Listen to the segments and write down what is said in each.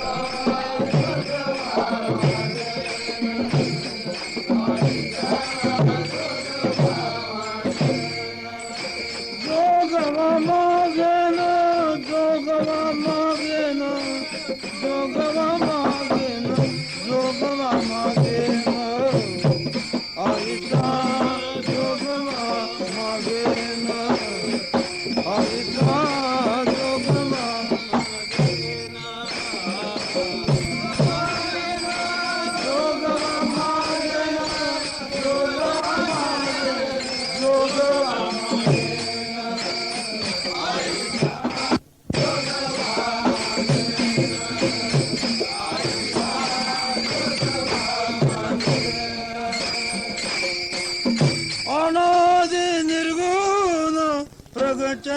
जोगवा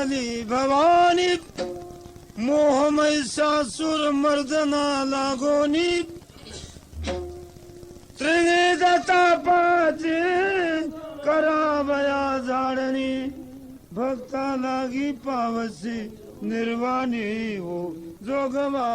प्रगटली भवानी मोहमय सासुर मर्दना लागोनी. त्रिवेदता पाचे करावया झाडणी भक्ता लागी पावसी निर्वाणी हो जोगवा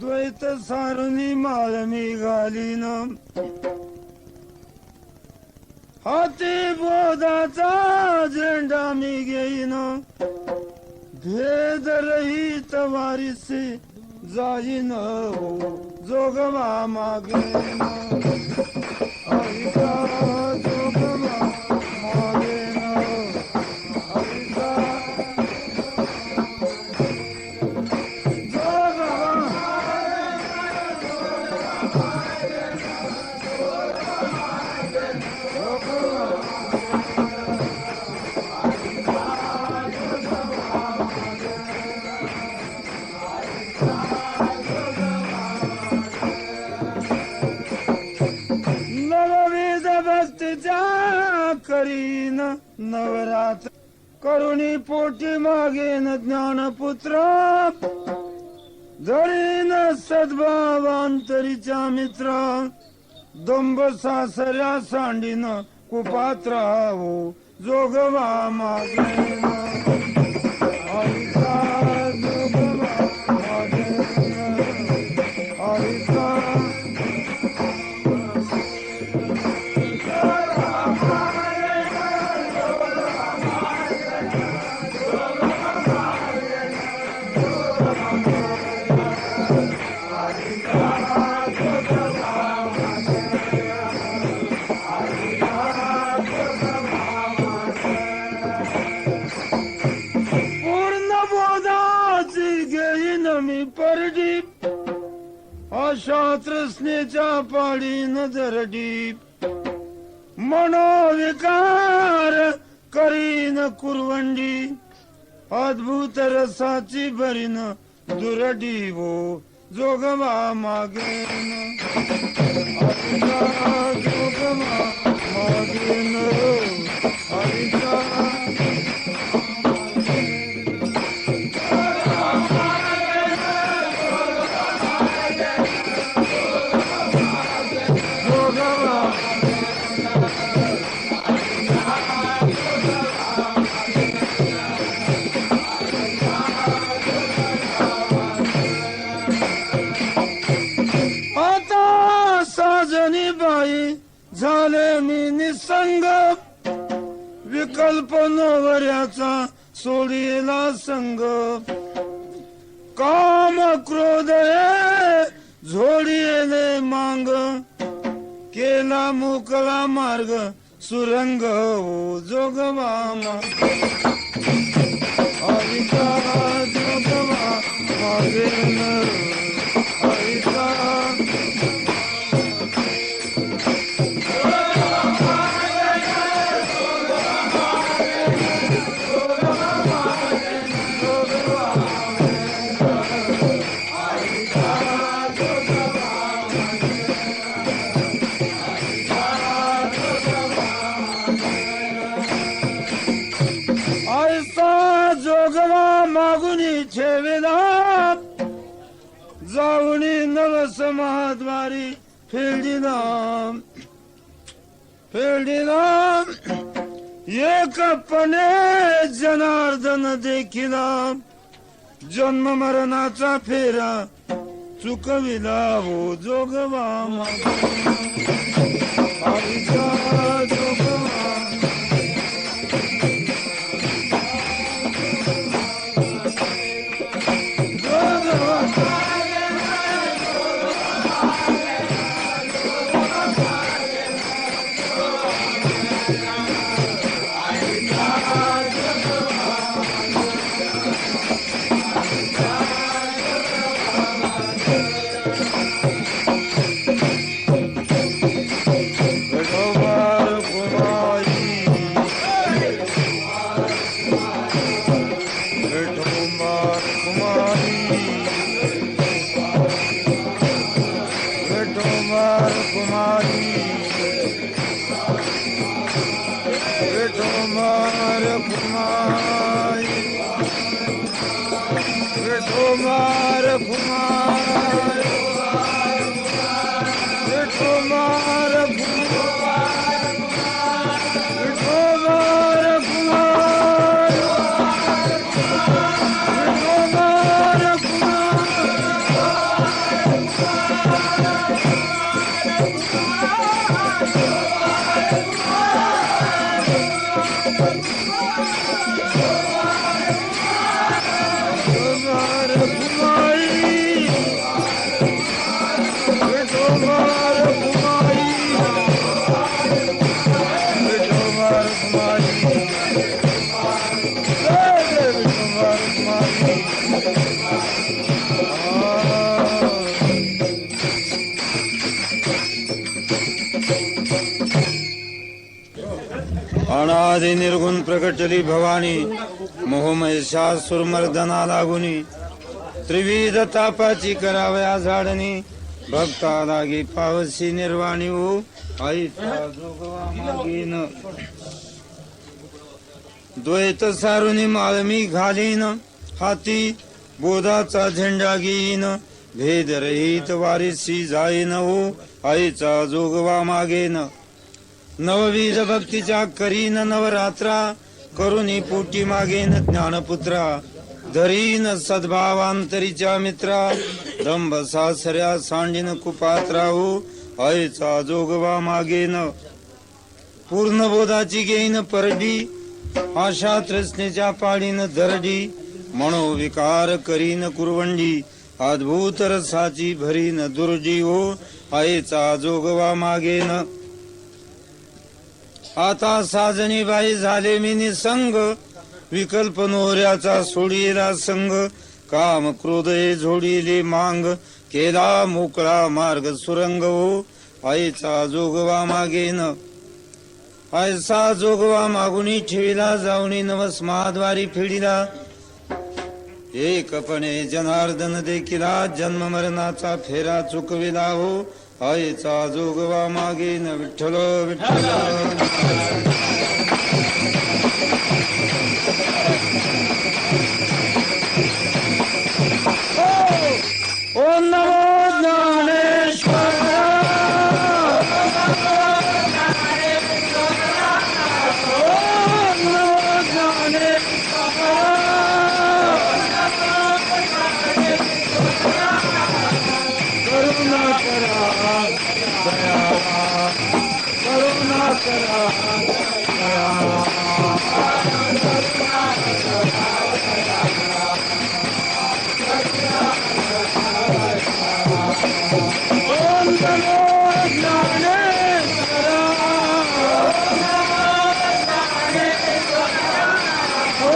द्वैत सारुनी माळ मी घालीन. हाती बोधाचा झेंडा मी घेईन. भेद तवारिशी जाही न हो जोगवा मागे आईचा करीन नवरात्र करुणी पोटी मागेन ज्ञानपुत्र. धरीन सद्भावांतरीच्या मित्र. दंब सासऱ्या सांडीन कुपात्र हो जोगवा मागेन. तृष्णेच्या पाडी नजरडी मनोविकार करीन कुरवंडी. अद्भुत रसाची भरीन दुरडी वो जोगवा मागेन. जोगवा नवऱ्याचा सोडीला संग. काम क्रोध हे झोडीले मांग. केला मुकला मार्ग सुरंग हो जोगवामा जोगवा मागेन छे जाऊनी नवस महाद्वारी फिरडी नाम फिरडी नाम एकपणे जनार्दन देखिला जन्म मरणाचा फेरा चुकविला हो जोगवा कुमार कुमारी अनादि निर्गुण प्रकटली भवानी मोहमयशासुरमर्दना लागुनी त्रिविध तापाची करावया झाडणी भक्ता लागी पावसी निर्वाणी हो आईचा द्वैत सारुनी मालमी घालीन हाती बोधाचा झेंडा घेईन भेद रहित वारीसी जाईन हो आईचा जोगवा मागेन. नवविध भक्तीच्या करीन नवरात्रा करुणी पोटी मागेन ज्ञानपुत्रा. धरीन सद्भावांतरीच्या मित्रा दंभ सासऱ्या सांडीन कुपात्रा हो आईचा जोगवा मागेन. पूर्ण बोधाची घेईन परडी आशा तृष्णेच्या पाडीन धरडी मनोविकार करीन कुरवंडी अद्भुत रसाची भरीन दुर्जी हो आईचा जोगवा मागेन. आता साजनीबाई झाले मी निसंग विकल्प नोऱ्याचा सोडीला संग. काम क्रोध हे मांग. केला मोकळा मार्ग सुरंग हो. आईचा जोगवा मागेन. आयसा जोगवा मागुनी ठेविला जाऊनी नवस महाद्वारी फिडिला. एकपणे जनार्दन देखिला जन्म मरणाचा फेरा चुकविला हो. आईचा जोगवा मागेन विठ्ठल विठ्ठल.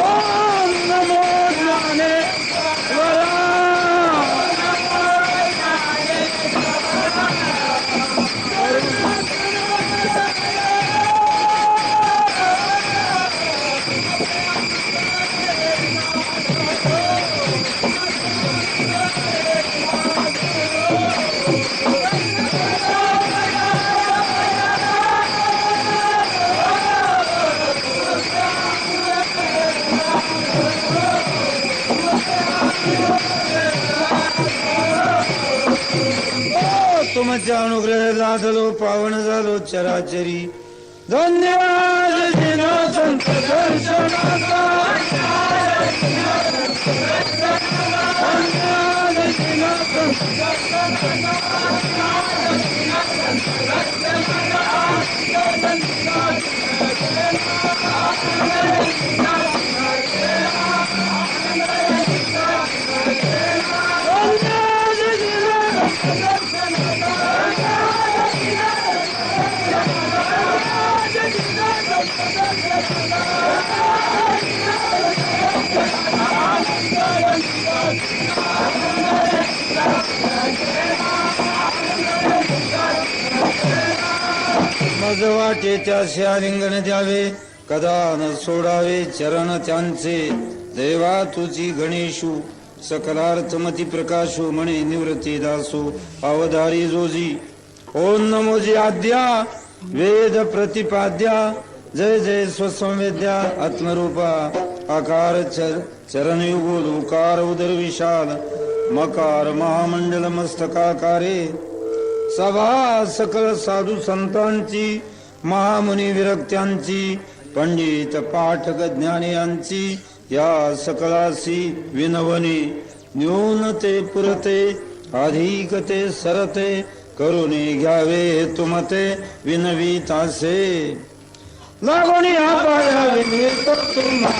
Oh! तुमच्या अनुग्रह लादलो पावन झालो चराचरी धन्यवाद दिन संत दर्शनाचा मज वाटे त्या आलिंगन द्यावे कदा न सोडावे चरण त्यांचे. देवा तुझी गणेशू सकलार्थमती प्रकाशो म्हणे निवृत्ती दासो. अवधारी जोजी ओम नमोजी आद्या वेद प्रतिपाद्या. जय जय स्वसंवेद्या आत्मरूपा आकार चर चरणयुगो उकार उदर विशाल मकार महामंडल मस्तकाकारे सभा सकल साधू संतांची महामुनी विरक्त्यांची पंडित पाठक ज्ञानी यांची या सकलासी विनवनी न्यूनते पुरते अधिकते सरते करुणे घ्यावे तुमते विनवितासे. लागोनी हा पाया विनित तुम्हा